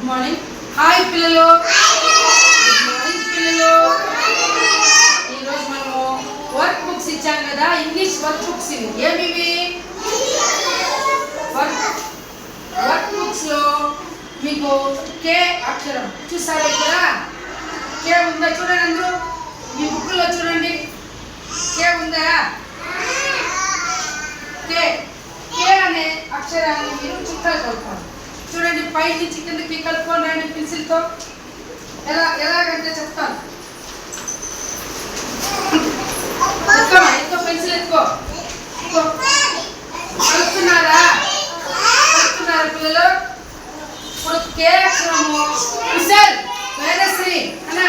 Good morning hi పిల్లలు. Good morning పిల్లలు. ఈరోజు మనము వర్క్ బుక్స్ ఇచ్చాం కదా ఇంగ్లీష్ వర్క్ బుక్స్ ఇవి. ఏమివి? వర్క్ వర్క్ బుక్స్లో మీకు కే అక్షరం చూసారా ఇక్కడ కే ఉందా చూడండి అందరూ? మీ బుక్లో చూడండి. కే ఉందా? కే కే అనే అక్షరాన్ని మీరు చుక్కలు కలుపుకోండి పై నుంచి కిందకి కలుపుకోండి అండి పెన్సిల్తో ఎలా ఎలాగంటే చెప్తాను. ఎక్కువ పెన్సిల్ ఎక్కువ కలుపుతున్నారా? కలుపుతున్నారా పిల్లలు. ఇప్పుడు కే అక్షరము కుశల్ వేదశ్రీ అన్నా.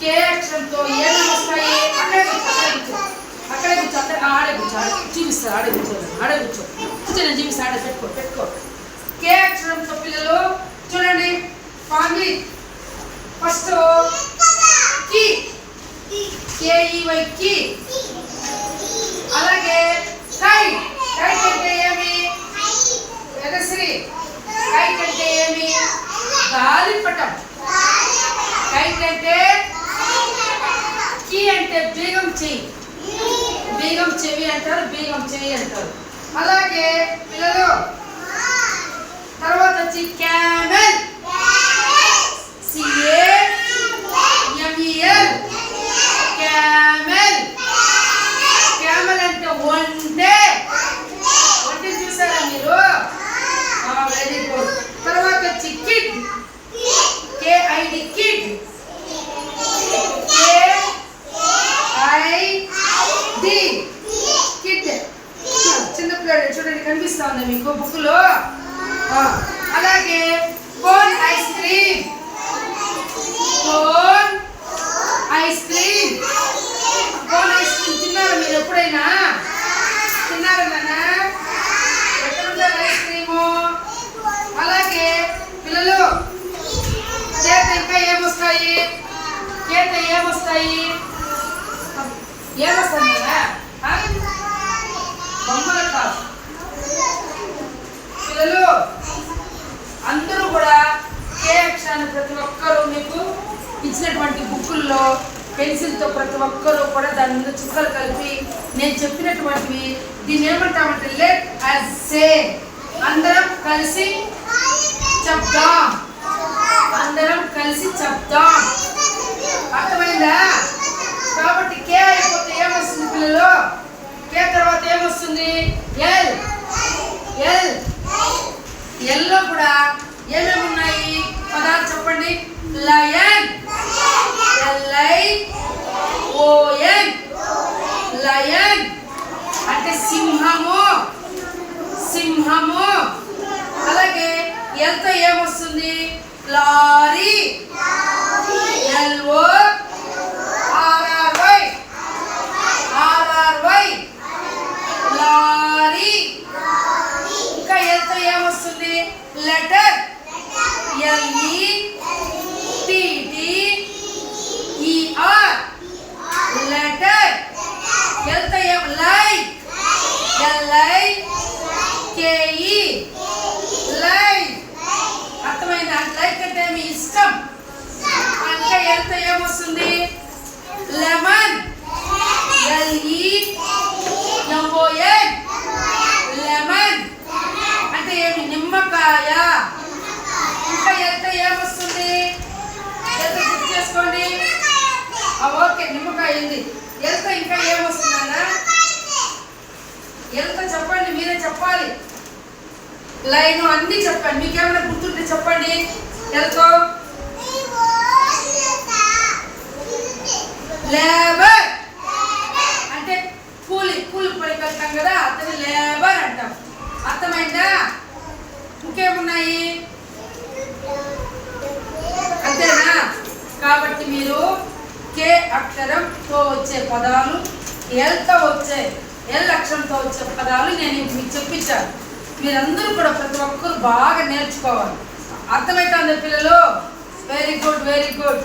కే అక్షరంతో ఏమేమి వస్తాయి? అక్కడే కూర్చో అక్కడే కూర్చో. అక్కడే కూర్చో అక్కడ ఆడే కూర్చో ఆడే చూపిస్తారు ఆడే కూర్చో ఆడే కూర్చో. కూర్చో నేను చూపిస్తాను ఆడే పెట్టుకో పెట్టుకో. కే అక్షరంతో పిల్లలు చూడండి. ఫ్యామిలీ ఫస్ట్కి. కేఈవై కి. అలాగే కై. కై అంటే ఏమి? వేదశ్రీ కై అంటే ఏమి? గాలిపటం. కై అంటే? కీ అంటే బీగం చెయ్యి. బీగం చెవి అంటారు బీగం చెయ్యి అంటారు. అలాగే పిల్లలు తర్వాత వచ్చి camel. C A M E L camel. Camel అంటే ఒంటే ఒంటి చూసారా మీరు? Very good. తర్వాత వచ్చి kid. K I D kid. K I D kid. చిన్న పిల్లలు చూడండి కనిపిస్తా ఉంది మీకు బుక్లో. అలాగే cone ice cream. Cone ice cream. Cone ice cream. తిన్నారా మీరు ఎప్పుడైనా? తిన్నారా నాన్న ఎక్కడుంటారు ఐస్ క్రీము అలాగే పిల్లలు చేత ఇంకా ఏమొస్తాయి చేత ఏమొస్తాయి ఏమొస్తాయి కదా బొమ్మలు కాదు పిల్లలు అందరూ కూడా కే అక్షరాన్ని ప్రతి ఒక్కరూ మీకు ఇచ్చినటువంటి బుక్కుల్లో పెన్సిల్తో ప్రతి ఒక్కరూ కూడా దాని మీద చుక్కలు కలిపి నేను చెప్పినటువంటివి. దీన్ని ఏమంటామంటే లెట్ అస్ సే అందరం కలిసి చెప్దాం. అందరం కలిసి చెప్దాం. అర్థమైందా? కాబట్టి కే lorry L O R R Y R R Y lorry ఇంకా ఎల్తో ఏమొస్తుంది letter L E T T E R letter ఎల్తో ఏం లైక్ ఓకే నిమ్మకాయ ఉంది ఎంత ఇంకా ఏమొస్తుందన్నా? ఎంత చెప్పండి మీరే చెప్పాలి. లైన్ అన్ని చెప్పండి మీకేమైనా గుర్తుంటే చెప్పండి. ఎంతో లేబర్. అంటే కూలి కూలి పనికి వెళ్తాం కదా అతని లేబర్ అంటాం. అర్థమైందా? ఇంకేమున్నాయి? అంతేనా? కాబట్టి మీరు కే అక్షరంతో వచ్చే పదాలు ఎల్తో వచ్చే ఎల్ అక్షరంతో వచ్చే పదాలు నేను మీకు చెప్పించాను. మీరందరూ కూడా ప్రతి ఒక్కరు బాగా నేర్చుకోవాలి. అర్థమవుతుంది పిల్లలు? Very good very good